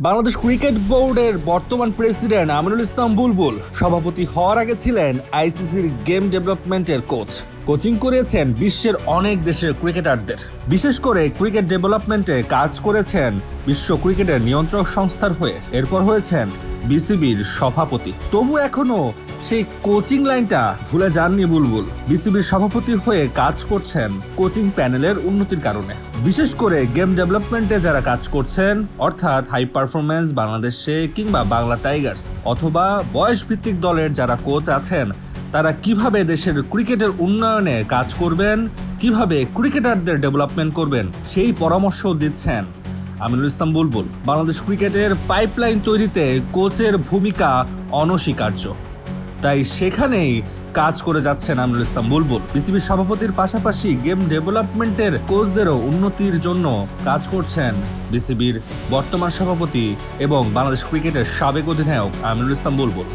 Bangladesh cricket বোর্ডের বর্তমান president Aminul Islam বুলবুল সভাপতি হওয়ার আগে ছিলেন আইসিসির গেম ডেভেলপমেন্টের কোচ। কোচিং করেছেন বিশ্বের অনেক দেশের ক্রিকেটারদের। বিশেষ করে ক্রিকেট ডেভেলপমেন্টে কাজ করেছেন বিশ্ব ক্রিকেটের নিয়ন্ত্রক সংস্থার হয়ে। এরপর হয়েছেন বিসিবির সভাপতি। তবু এখনও সেই কোচিং লাইনটা ভুলে যাননি বুলবুল। বিসিবির সভাপতি হয়ে কাজ করছেন কোচিং প্যানেলের উন্নতির কারণে। বিশেষ করে গেম ডেভেলপমেন্টে যারা কাজ করছেন, অর্থাৎ হাই পারফরমেন্স বাংলাদেশে কিংবা বাংলা টাইগার্স অথবা বয়স ভিত্তিক দলের যারা কোচ আছেন, তারা কীভাবে দেশের ক্রিকেটের উন্নয়নে কাজ করবেন, কীভাবে ক্রিকেটারদের ডেভেলপমেন্ট করবেন, সেই পরামর্শ দিচ্ছেন আমিনুল ইসলাম বুলবুল। বাংলাদেশ ক্রিকেটের পাইপলাইন তৈরিতে কোচের ভূমিকা অনস্বীকার্য। তাই সেখানেই কাজ করে যাচ্ছেন আমিনুল ইসলাম বুলবুল। বিসিবির সভাপতির পাশাপাশি গেম ডেভেলপমেন্টের কোচদেরও উন্নতির জন্য কাজ করছেন বিসিবির বর্তমান সভাপতি এবং বাংলাদেশ ক্রিকেটের সাবেক অধিনায়ক আমিনুল ইসলাম বুলবুল।